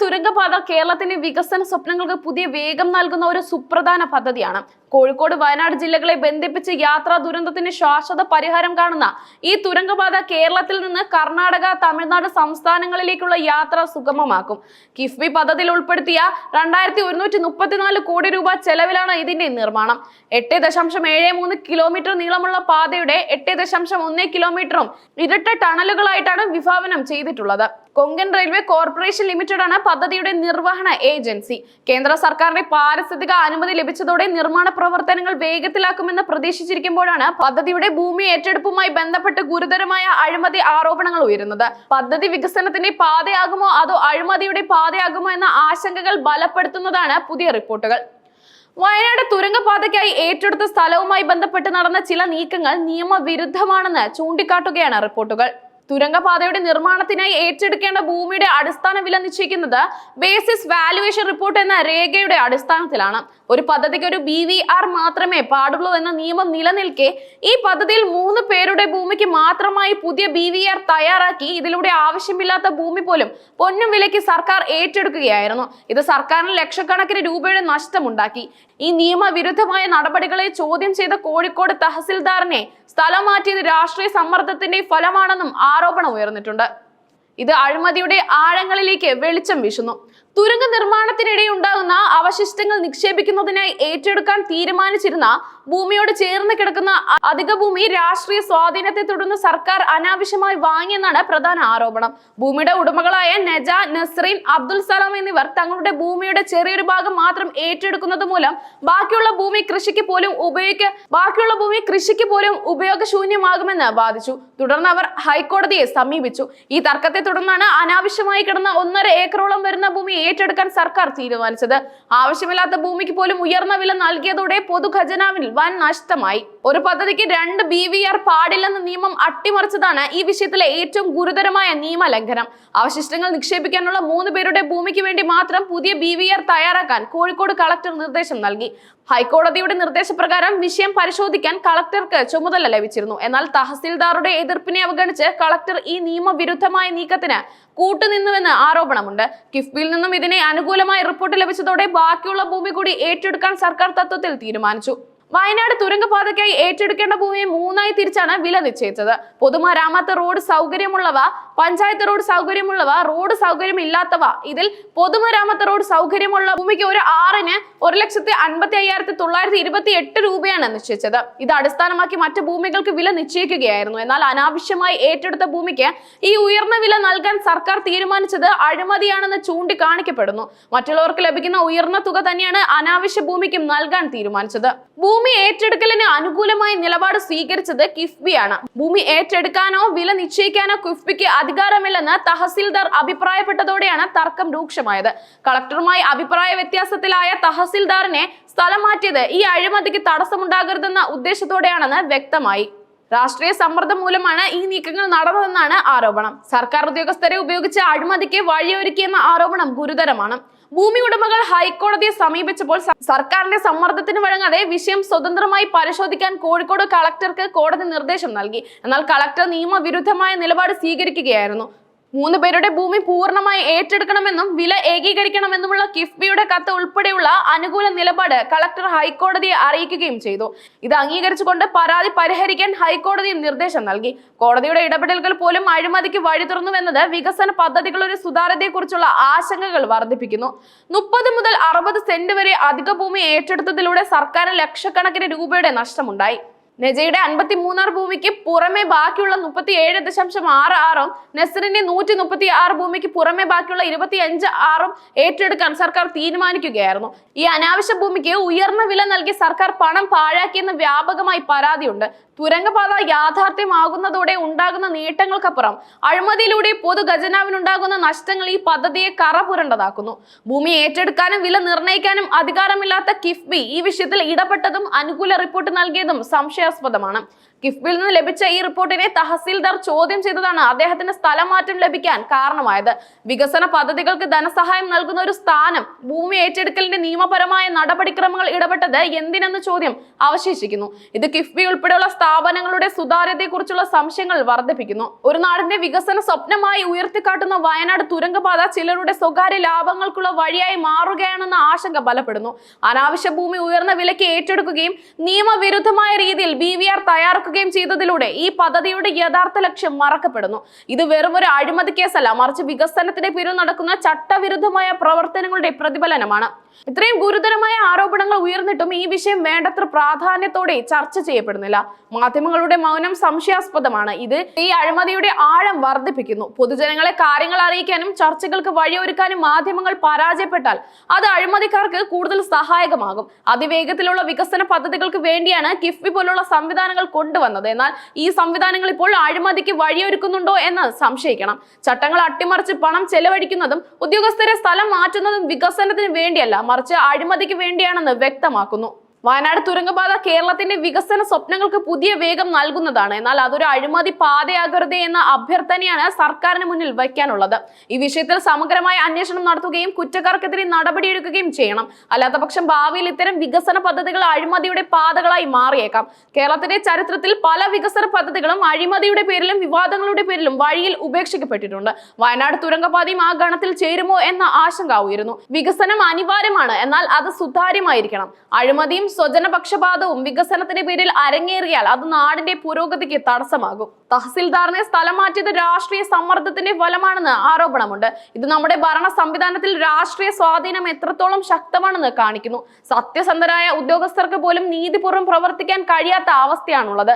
തുരങ്കപാത കേരളത്തിന്റെ വികസന സ്വപ്നങ്ങൾക്ക് പുതിയ വേഗം നൽകുന്ന ഒരു സുപ്രധാന പദ്ധതിയാണ്. കോഴിക്കോട് വയനാട് ജില്ലകളെ ബന്ധിപ്പിച്ച് യാത്രാ ദുരന്തത്തിന് ശാശ്വത പരിഹാരം കാണുന്ന ഈ തുരങ്കപാത കേരളത്തിൽ നിന്ന് കർണാടക തമിഴ്നാട് സംസ്ഥാനങ്ങളിലേക്കുള്ള യാത്ര സുഗമമാക്കും. കിഫ്ബി പദ്ധതിയിൽ ഉൾപ്പെടുത്തിയ രണ്ടായിരത്തി ഒരുന്നൂറ്റി മുപ്പത്തിനാല് കോടി രൂപ ചെലവിലാണ് ഇതിന്റെ നിർമ്മാണം. എട്ട് ദശാംശം ഏഴ് മൂന്ന് കിലോമീറ്റർ നീളമുള്ള പാതയുടെ എട്ട് ദശാംശം ഒന്ന് കിലോമീറ്ററും ഇരട്ട ടണലുകളായിട്ടാണ് വിഭാവനം ചെയ്തിട്ടുള്ളത്. കൊങ്കൺ റെയിൽവേ കോർപ്പറേഷൻ ലിമിറ്റഡ് ആണ് പദ്ധതിയുടെ നിർവഹണ ഏജൻസി. കേന്ദ്ര സർക്കാരിന്റെ പാരിസ്ഥിതിക അനുമതി ലഭിച്ചതോടെ നിർമ്മാണ പ്രവർത്തനങ്ങൾ വേഗത്തിലാക്കുമെന്ന് പ്രതീക്ഷിച്ചിരിക്കുമ്പോഴാണ് പദ്ധതിയുടെ ഭൂമി ഏറ്റെടുപ്പുമായി ബന്ധപ്പെട്ട് ഗുരുതരമായ അഴിമതി ആരോപണങ്ങൾ ഉയരുന്നത്. പദ്ധതി വികസനത്തിന്റെ പാതയാകുമോ അതോ അഴിമതിയുടെ പാതയാകുമോ എന്ന ആശങ്കകൾ ബലപ്പെടുത്തുന്നതാണ് പുതിയ റിപ്പോർട്ടുകൾ. വയനാട് തുരങ്കപാതയ്ക്കായി ഏറ്റെടുത്ത സ്ഥലവുമായി ബന്ധപ്പെട്ട് നടന്ന ചില നീക്കങ്ങൾ നിയമവിരുദ്ധമാണെന്ന് ചൂണ്ടിക്കാട്ടുകയാണ് റിപ്പോർട്ടുകൾ. തുരങ്കപാതയുടെ നിർമ്മാണത്തിനായി ഏറ്റെടുക്കേണ്ട ഭൂമിയുടെ അടിസ്ഥാന വില നിശ്ചയിക്കുന്നത് ബേസിസ് വാലുവേഷൻ റിപ്പോർട്ട് എന്ന രേഖയുടെ അടിസ്ഥാനത്തിലാണ്. ഒരു പദ്ധതിക്ക് ഒരു ബി വി ആർ മാത്രമേ പാടുള്ളൂ എന്ന നിയമം നിലനിൽക്കെ ഈ പദ്ധതിയിൽ മൂന്ന് പേരുടെ ഭൂമിക്ക് മാത്രമായി പുതിയ ബി വി ആർ തയ്യാറാക്കി ഇതിലൂടെ ആവശ്യമില്ലാത്ത ഭൂമി പോലും പൊന്നും വിലയ്ക്ക് സർക്കാർ ഏറ്റെടുക്കുകയായിരുന്നു. ഇത് സർക്കാരിന് ലക്ഷക്കണക്കിന് രൂപയുടെ നഷ്ടമുണ്ടാക്കി. ഈ നിയമവിരുദ്ധമായ നടപടികളെ ചോദ്യം ചെയ്ത കോഴിക്കോട് തഹസിൽദാറിനെ സ്ഥലം മാറ്റിയത് രാഷ്ട്രീയ സമ്മർദ്ദത്തിന്റെ ഫലമാണെന്നും ആരോപണം ഉയർന്നിട്ടുണ്ട്. ഇത് അഴിമതിയുടെ ആഴങ്ങളിലേക്ക് വെളിച്ചം വീശുന്നു. തുരങ്ക നിർമ്മാണത്തിനിടെ ഉണ്ടാകുന്ന അവശിഷ്ടങ്ങൾ നിക്ഷേപിക്കുന്നതിനായി ഏറ്റെടുക്കാൻ തീരുമാനിച്ചിരുന്ന ഭൂമിയോട് ചേർന്ന് കിടക്കുന്ന അധിക ഭൂമി രാഷ്ട്രീയ സ്വാധീനത്തെ തുടർന്ന് സർക്കാർ അനാവശ്യമായി വാങ്ങിയെന്നാണ് പ്രധാന ആരോപണം. ഭൂമിയുടെ ഉടമകളായ നജ നസ്രീൻ അബ്ദുൽ സലാം എന്നിവർ തങ്ങളുടെ ഭൂമിയുടെ ചെറിയൊരു ഭാഗം മാത്രം ഏറ്റെടുക്കുന്നത് മൂലം ബാക്കിയുള്ള ഭൂമി കൃഷിക്ക് പോലും ഉപയോഗിക്ക ബാക്കിയുള്ള ഭൂമി കൃഷിക്ക് പോലും ഉപയോഗശൂന്യമാകുമെന്ന് വാദിച്ചു. തുടർന്ന് അവർ ഹൈക്കോടതിയെ സമീപിച്ചു. ഈ തർക്കത്തെ തുടർന്നാണ് അനാവശ്യമായി കിടന്ന ഒന്നര ഏക്കറോളം വരുന്ന ഭൂമി ഏറ്റെടുക്കാൻ സർക്കാർ തീരുമാനിച്ചത്. ആവശ്യമില്ലാത്ത ഭൂമിക്ക് പോലും ഉയർന്ന വില നൽകിയതോടെ പൊതുഖജനാവിൽ വൻ നഷ്ടമായി. ഒരു പദ്ധതിക്ക് രണ്ട് ബി വി ആർ പാടില്ലെന്ന നിയമം അട്ടിമറിച്ചതാണ് ഈ വിഷയത്തിലെ ഏറ്റവും ഗുരുതരമായ നിയമലംഘനം. അവശിഷ്ടങ്ങൾ നിക്ഷേപിക്കാനുള്ള മൂന്ന് പേരുടെ ഭൂമിക്ക് വേണ്ടി മാത്രം പുതിയ ബി വി ആർ തയ്യാറാക്കാൻ കോഴിക്കോട് കളക്ടർ നിർദ്ദേശം നൽകി. ഹൈക്കോടതിയുടെ നിർദ്ദേശപ്രകാരം വിഷയം പരിശോധിക്കാൻ കളക്ടർക്ക് ചുമതല ലഭിച്ചിരുന്നു. എന്നാൽ തഹസിൽദാറുടെ എതിർപ്പിനെ അവഗണിച്ച് കളക്ടർ ഈ നിയമവിരുദ്ധമായ നീക്കത്തിന് കൂട്ടുനിന്നുവെന്ന് ആരോപണമുണ്ട്. കിഫ്ബിയിൽ നിന്നും ഇതിനെ അനുകൂലമായ റിപ്പോർട്ട് ലഭിച്ചതോടെ ബാക്കിയുള്ള ഭൂമി കൂടി ഏറ്റെടുക്കാൻ സർക്കാർ തത്വത്തിൽ തീരുമാനിച്ചു. വയനാട് തുരങ്കപാതയ്ക്കായി ഏറ്റെടുക്കേണ്ട ഭൂമിയെ മൂന്നായി തിരിച്ചാണ് വില നിശ്ചയിച്ചത്. പൊതുമരാമത്ത് റോഡ് സൗകര്യമുള്ളവ പഞ്ചായത്ത് റോഡ് സൗകര്യമുള്ളവ റോഡ് സൗകര്യമില്ലാത്തവ ഇതിൽ പൊതുമരാമത്ത് റോഡ് സൗകര്യമുള്ള ഭൂമിക്ക് ഒരു ആറിന് ഒരു ലക്ഷത്തി അൻപത്തി അയ്യായിരത്തി തൊള്ളായിരത്തി ഇരുപത്തി എട്ട് രൂപയാണ് നിശ്ചയിച്ചത്. ഇത് അടിസ്ഥാനമാക്കി മറ്റ് ഭൂമികൾക്ക് വില നിശ്ചയിക്കുകയായിരുന്നു. എന്നാൽ അനാവശ്യമായി ഏറ്റെടുത്ത ഭൂമിക്ക് ഈ ഉയർന്ന വില നൽകാൻ സർക്കാർ തീരുമാനിച്ചത് അഴിമതിയാണെന്ന് ചൂണ്ടിക്കാണിക്കപ്പെടുന്നു. മറ്റുള്ളവർക്ക് ലഭിക്കുന്ന ഉയർന്ന തുക തന്നെയാണ് അനാവശ്യ ഭൂമിക്കും നൽകാൻ തീരുമാനിച്ചത്. ഏറ്റെടുക്കലിന് അനുകൂലമായി നിലപാട് സ്വീകരിച്ചത് കിഫ്ബിയാണ്. ഭൂമി ഏറ്റെടുക്കാനോ വില നിശ്ചയിക്കാനോ കിഫ്ബിക്ക് അധികാരമില്ലെന്ന് തഹസിൽദാർ അഭിപ്രായപ്പെട്ടതോടെയാണ് തർക്കം രൂക്ഷമായത്. കളക്ടറുമായി അഭിപ്രായ വ്യത്യാസത്തിലായ തഹസിൽദാറിനെ സ്ഥലം മാറ്റിയത് ഈ അഴിമതിക്ക് തടസ്സമുണ്ടാകരുതെന്ന ഉദ്ദേശത്തോടെയാണെന്ന് വ്യക്തമായി. രാഷ്ട്രീയ സമ്മർദ്ദം മൂലമാണ് ഈ നീക്കങ്ങൾ നടന്നതെന്നാണ് ആരോപണം. സർക്കാർ ഉദ്യോഗസ്ഥരെ ഉപയോഗിച്ച് അഴിമതിക്ക് വഴിയൊരുക്കിയെന്ന ആരോപണം ഗുരുതരമാണ്. ഭൂമി ഉടമകൾ ഹൈക്കോടതിയെ സമീപിച്ചപ്പോൾ സർക്കാരിന്റെ സമ്മർദ്ദത്തിന് വഴങ്ങാതെ വിഷയം സ്വതന്ത്രമായി പരിശോധിക്കാൻ കോഴിക്കോട് കളക്ടർക്ക് കോടതി നിർദ്ദേശം നൽകി. എന്നാൽ കളക്ടർ നിയമവിരുദ്ധമായ നിലപാട് സ്വീകരിക്കുകയായിരുന്നു. മൂന്ന് പേരുടെ ഭൂമി പൂർണമായി ഏറ്റെടുക്കണമെന്നും വില ഏകീകരിക്കണമെന്നുമുള്ള കിഫ്ബിയുടെ കത്ത് ഉൾപ്പെടെയുള്ള അനുകൂല നിലപാട് കളക്ടർ ഹൈക്കോടതിയെ അറിയിക്കുകയും ചെയ്തു. ഇത് അംഗീകരിച്ചുകൊണ്ട് പരാതി പരിഹരിക്കാൻ ഹൈക്കോടതിയും നിർദ്ദേശം നൽകി. കോടതിയുടെ ഇടപെടലുകൾ പോലും അഴിമതിക്ക് വഴി തുറന്നുവെന്നത് വികസന പദ്ധതികളുടെ സുതാര്യതയെക്കുറിച്ചുള്ള ആശങ്കകൾ വർദ്ധിപ്പിക്കുന്നു. മുപ്പത് മുതൽ അറുപത് സെന്റ് വരെ അധിക ഭൂമി ഏറ്റെടുത്തതിലൂടെ സർക്കാരിന് ലക്ഷക്കണക്കിന് രൂപയുടെ നഷ്ടമുണ്ടായി. നെജയുടെ അൻപത്തി മൂന്നാർ ഭൂമിക്ക് പുറമെ ബാക്കിയുള്ള മുപ്പത്തി ഏഴ് ദശാംശം ആറ് ആറും നെസറിന്റെ നൂറ്റി മുപ്പത്തി ആറ് ഭൂമിക്ക് പുറമെ ബാക്കിയുള്ള ഇരുപത്തി അഞ്ച് ആറും ഏറ്റെടുക്കാൻ സർക്കാർ തീരുമാനിക്കുകയായിരുന്നു. ഈ അനാവശ്യ ഭൂമിക്ക് ഉയർന്ന വില നൽകി സർക്കാർ പണം പാഴാക്കിയെന്ന് വ്യാപകമായി പരാതിയുണ്ട്. തുരങ്കപാത യാഥാർത്ഥ്യമാകുന്നതോടെ ഉണ്ടാകുന്ന നേട്ടങ്ങൾക്കപ്പുറം അഴിമതിയിലൂടെ പൊതു ഖജനാവിനുണ്ടാകുന്ന നഷ്ടങ്ങൾ ഈ പദ്ധതിയെ കറ പുരണ്ടതാക്കുന്നു. ഭൂമി ഏറ്റെടുക്കാനും വില നിർണയിക്കാനും അധികാരമില്ലാത്ത കിഫ്ബി ഈ വിഷയത്തിൽ ഇടപെട്ടതും അനുകൂല റിപ്പോർട്ട് നൽകിയതും സംശയാസ്പദമാണ് കിഫ്ബിയിൽ നിന്ന് ലഭിച്ച ഈ റിപ്പോർട്ടിനെ തഹസീൽദാർ ചോദ്യം ചെയ്തതാണ് അദ്ദേഹത്തിന് സ്ഥലമാറ്റം ലഭിക്കാൻ കാരണമായത്. വികസന പദ്ധതികൾക്ക് ധനസഹായം നൽകുന്ന ഒരു സ്ഥാനം ഭൂമി ഏറ്റെടുക്കലിന്റെ നിയമപരമായ നടപടിക്രമങ്ങൾ ഇടപെട്ടത് എന്തിനെന്ന് ചോദ്യം അവശേഷിക്കുന്നു. ഇത് കിഫ്ബി ഉൾപ്പെടെയുള്ള സ്ഥാപനങ്ങളുടെ സുതാര്യതയെക്കുറിച്ചുള്ള സംശയങ്ങൾ വർദ്ധിപ്പിക്കുന്നു. ഒരു നാടിന്റെ വികസന സ്വപ്നമായി ഉയർത്തിക്കാട്ടുന്ന വയനാട് തുരങ്കപാത ചിലരുടെ സ്വകാര്യ ലാഭങ്ങൾക്കുള്ള വഴിയായി മാറുകയാണെന്ന ആശങ്ക ബലപ്പെടുന്നു. അനാവശ്യ ഭൂമി ഉയർന്ന വിലയ്ക്ക് ഏറ്റെടുക്കുകയും നിയമവിരുദ്ധമായ രീതിയിൽ ബി വി ആർ തയ്യാറാക്കുകയും ചെയ്തതിലൂടെ ഈ പദ്ധതിയുടെ യഥാർത്ഥ ലക്ഷ്യം മറക്കപ്പെടുന്നു. ഇത് വെറും ഒരു അഴിമതി കേസല്ല. മറിച്ച് വികസനത്തിന്റെ പേരിൽ നടക്കുന്ന ചട്ടവിരുദ്ധമായ പ്രവർത്തനങ്ങളുടെ പ്രതിഫലനമാണ്. ഇത്രയും ഗുരുതരമായ ആരോപണങ്ങൾ ഉയർന്നിട്ടും ഈ വിഷയം വേണ്ടത്ര പ്രാധാന്യത്തോടെ ചർച്ച ചെയ്യപ്പെടുന്നില്ല. മാധ്യമങ്ങളുടെ മൗനം സംശയാസ്പദമാണ്. ഇത് ഈ അഴിമതിയുടെ ആഴം വർദ്ധിപ്പിക്കുന്നു. പൊതുജനങ്ങളെ കാര്യങ്ങൾ അറിയിക്കാനും ചർച്ചകൾക്ക് വഴിയൊരുക്കാനും മാധ്യമങ്ങൾ പരാജയപ്പെട്ടാൽ അത് അഴിമതിക്കാർക്ക് കൂടുതൽ സഹായകമാകും. അതിവേഗത്തിലുള്ള വികസന പദ്ധതികൾക്ക് വേണ്ടിയാണ് കിഫ്ബി പോലുള്ള സംവിധാനങ്ങൾ കൊണ്ടുവന്നത് എന്നാൽ ഈ സംവിധാനങ്ങൾ ഇപ്പോൾ അഴിമതിക്ക് വഴിയൊരുക്കുന്നുണ്ടോ എന്ന് സംശയിക്കണം. ചട്ടങ്ങൾ അട്ടിമറിച്ച് പണം ചെലവഴിക്കുന്നതും ഉദ്യോഗസ്ഥരെ സ്ഥലം മാറ്റുന്നതും വികസനത്തിന് വേണ്ടിയല്ല മറിച്ച് അഴിമതിക്ക് വേണ്ടിയാണെന്ന് വ്യക്തമാക്കുന്നു. വയനാട് തുരങ്കപാത കേരളത്തിന്റെ വികസന സ്വപ്നങ്ങൾക്ക് പുതിയ വേഗം നൽകുന്നതാണ്. എന്നാൽ അതൊരു അഴിമതി പാതയാകരുത് എന്ന അഭ്യർത്ഥനയാണ് സർക്കാരിന് മുന്നിൽ വയ്ക്കാനുള്ളത്. ഈ വിഷയത്തിൽ സമഗ്രമായ അന്വേഷണം നടത്തുകയും കുറ്റക്കാർക്കെതിരെ നടപടിയെടുക്കുകയും ചെയ്യണം. അല്ലാത്തപക്ഷം ഭാവിയിൽ ഇത്തരം വികസന പദ്ധതികൾ അഴിമതിയുടെ പാതകളായി മാറിയേക്കാം. കേരളത്തിന്റെ ചരിത്രത്തിൽ പല വികസന പദ്ധതികളും അഴിമതിയുടെ പേരിലും വിവാദങ്ങളുടെ പേരിലും വഴിയിൽ ഉപേക്ഷിക്കപ്പെട്ടിട്ടുണ്ട്. വയനാട് തുരങ്കപാതയും ആ ഗണത്തിൽ ചേരുമോ എന്ന ആശങ്ക ഉയരുന്നു. വികസനം അനിവാര്യമാണ് എന്നാൽ അത് സുതാര്യമായിരിക്കണം. അഴിമതിയും സ്വജനപക്ഷപാതവും വികസനത്തിന്റെ പേരിൽ അരങ്ങേറിയാൽ അത് നാടിന്റെ പുരോഗതിക്ക് തടസ്സമാകും. തഹസിൽദാറിനെ സ്ഥലം മാറ്റിയത് രാഷ്ട്രീയ സമ്മർദ്ദത്തിന്റെ ഫലമാണെന്ന് ആരോപണമുണ്ട്. ഇത് നമ്മുടെ ഭരണ സംവിധാനത്തിൽ രാഷ്ട്രീയ സ്വാധീനം എത്രത്തോളം ശക്തമാണെന്ന് കാണിക്കുന്നു. സത്യസന്ധരായ ഉദ്യോഗസ്ഥർക്ക് പോലും നീതിപൂർവം പ്രവർത്തിക്കാൻ കഴിയാത്ത അവസ്ഥയാണുള്ളത്.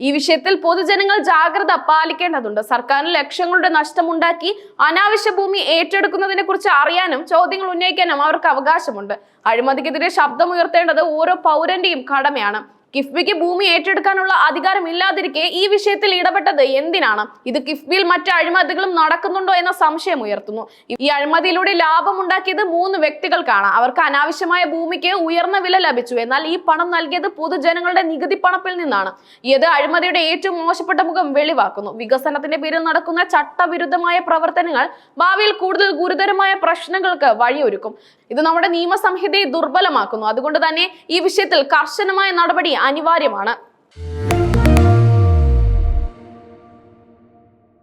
ഈ വിഷയത്തിൽ പൊതുജനങ്ങൾ ജാഗ്രത പാലിക്കേണ്ടതുണ്ട്. സർക്കാരിന് ലക്ഷങ്ങളുടെ നഷ്ടമുണ്ടാക്കി അനാവശ്യ ഭൂമി ഏറ്റെടുക്കുന്നതിനെ കുറിച്ച് അറിയാനും ചോദ്യങ്ങൾ ഉന്നയിക്കാനും അവർക്ക് അവകാശമുണ്ട്. അഴിമതിക്കെതിരെ ശബ്ദമുയർത്തേണ്ടത് ഓരോ പൗരന്റെയും കടമയാണ്. കിഫ്ബിക്ക് ഭൂമി ഏറ്റെടുക്കാനുള്ള അധികാരം ഇല്ലാതിരിക്കെ ഈ വിഷയത്തിൽ ഇടപെട്ടത് എന്തിനാണ്? ഇത് കിഫ്ബിയിൽ മറ്റ് അഴിമതികളും നടക്കുന്നുണ്ടോ എന്ന സംശയം ഉയർത്തുന്നു. ഈ അഴിമതിയിലൂടെ ലാഭമുണ്ടാക്കിയത് മൂന്ന് വ്യക്തികൾക്കാണ്. അവർക്ക് അനാവശ്യമായ ഭൂമിക്ക് ഉയർന്ന വില ലഭിച്ചു. എന്നാൽ ഈ പണം നൽകിയത് പൊതുജനങ്ങളുടെ നികുതി പണപ്പിൽ നിന്നാണ്. ഇത് അഴിമതിയുടെ ഏറ്റവും മോശപ്പെട്ട മുഖം വെളിവാക്കുന്നു. വികസനത്തിന്റെ പേരിൽ നടക്കുന്ന ചട്ടവിരുദ്ധമായ പ്രവർത്തനങ്ങൾ ഭാവിയിൽ കൂടുതൽ ഗുരുതരമായ പ്രശ്നങ്ങൾക്ക് വഴിയൊരുക്കും. ഇത് നമ്മുടെ നിയമസംഹിതയെ ദുർബലമാക്കുന്നു. അതുകൊണ്ട് തന്നെ ഈ വിഷയത്തിൽ കർശനമായ നടപടി അനിവാര്യമാണ്.